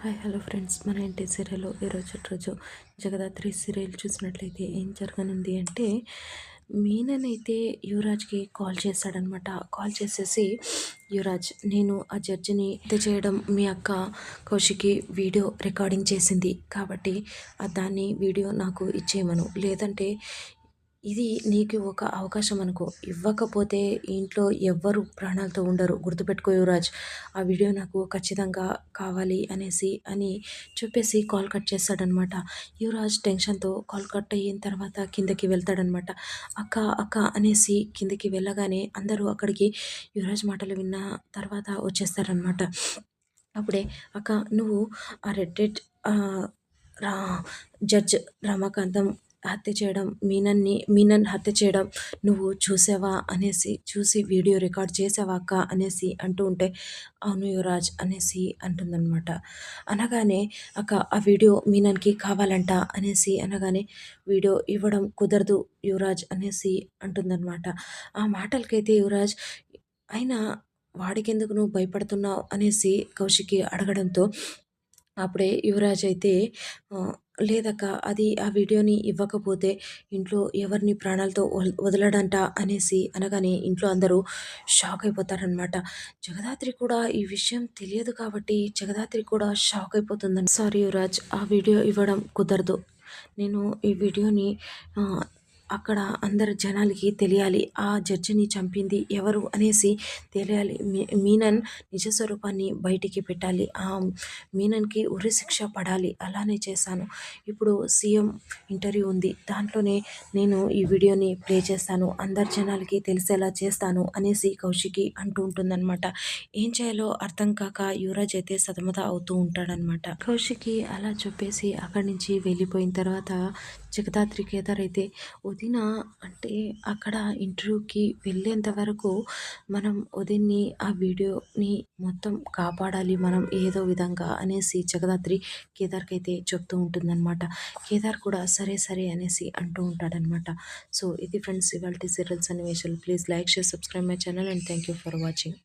Hi hello friends. మన ఇంటి serial ఈరోజు రోజు జగదాత్రి సీరియల్ చూసినట్లయితే ఏం జరగనుంది అంటే మీననైతే యువరాజ్కి కాల్ చేశాడనమాట కాల్ చేసేసి యువరాజ్ నేను ఆ జడ్జిని చేయడం మీ అక్క కౌశికి వీడియో రికార్డింగ్ చేసింది. కాబట్టి దాన్ని వీడియో నాకు ఇచ్చేయమను. లేదంటే ఇది నీకు ఒక అవకాశం అనుకో. ఇవ్వకపోతే ఇంట్లో ఎవ్వరు ప్రాణాలతో ఉండరు. గుర్తుపెట్టుకో యువరాజ్. ఆ వీడియో నాకు ఖచ్చితంగా కావాలి అనేసి అని చెప్పేసి కాల్ కట్ చేస్తాడనమాట. యువరాజ్ టెన్షన్తో కాల్ కట్ అయిన తర్వాత కిందకి వెళ్తాడనమాట. అక్క అక్క అనేసి కిందకి వెళ్ళగానే అందరూ అక్కడికి యువరాజ్ మాటలు విన్న తర్వాత వచ్చేస్తారనమాట. అప్పుడే అక్క నువ్వు ఆ రెడ్ రెడ్ రా జడ్జ్ రమాకాంతం హత్య చేయడం మీనన్ని మీనన్ హత్య చేయడం నువ్వు చూసావా అనేసి చూసి వీడియో రికార్డ్ చేసావా అక్క అనేసి అంటూ ఉంటే అవును యువరాజ్ అనేసి అంటుందన్నమాట. అనగానే అక్క ఆ వీడియో మీనన్కి కావాలంట అనేసి అనగానే వీడియో ఇవ్వడం కుదరదు యువరాజ్ అనేసి అంటుందన్నమాట. ఆ మాటలకైతే యువరాజ్ అయినా వాడికెందుకు నువ్వు భయపడుతున్నావు? అనేసి కౌశికి అడగడంతో అప్పుడే యువరాజ్ అయితే లేదక్క అది ఆ వీడియోని ఇవ్వకపోతే ఇంట్లో ఎవరిని ప్రాణాలతో వదలడంట అనేసి అనగానే ఇంట్లో అందరూ షాక్ అయిపోతారనమాట జగదాత్రి కూడా ఈ విషయం తెలియదు కాబట్టి జగదాత్రి కూడా షాక్ అయిపోతుందని సారీ యువరాజ్ ఆ వీడియో ఇవ్వడం కుదరదు. నేను ఈ వీడియోని అక్కడ అందరు జనాలకి తెలియాలి ఆ జడ్జిని చంపింది ఎవరు అనేసి తెలియాలి. మీనన్ నిజస్వరూపాన్ని బయటికి పెట్టాలి. ఆ మీనన్కి ఉరి శిక్ష పడాలి. అలానే చేశాను. ఇప్పుడు సీఎం ఇంటర్వ్యూ ఉంది. దాంట్లోనే నేను ఈ వీడియోని ప్లే చేస్తాను. అందరు జనాలకి తెలిసేలా చేస్తాను అనేసి కౌశికి అంటూ ఉంటుందన్నమాట. ఏం చేయాలో అర్థం కాక యువరాజ్ అయితే సతమత అవుతూ ఉంటాడనమాట కౌశికి అలా చెప్పేసి అక్కడి నుంచి వెళ్ళిపోయిన తర్వాత జగదాత్రి కేదార్ అయితే ఉదిన అంటే అక్కడ ఇంటర్వ్యూకి వెళ్ళేంత వరకు మనం ఉదయన్ని ఆ వీడియోని మొత్తం కాపాడాలి మనం ఏదో విధంగా అనేసి జగదాత్రి కేదార్కి అయితే చెప్తూ ఉంటుందన్నమాట. కేదార్ కూడా సరే సరే అనేసి అంటూ ఉంటాడనమాట సో ఇది ఫ్రెండ్స్ ఇవాళ serials అనివేశాలు please like share subscribe my channel and thank you for watching.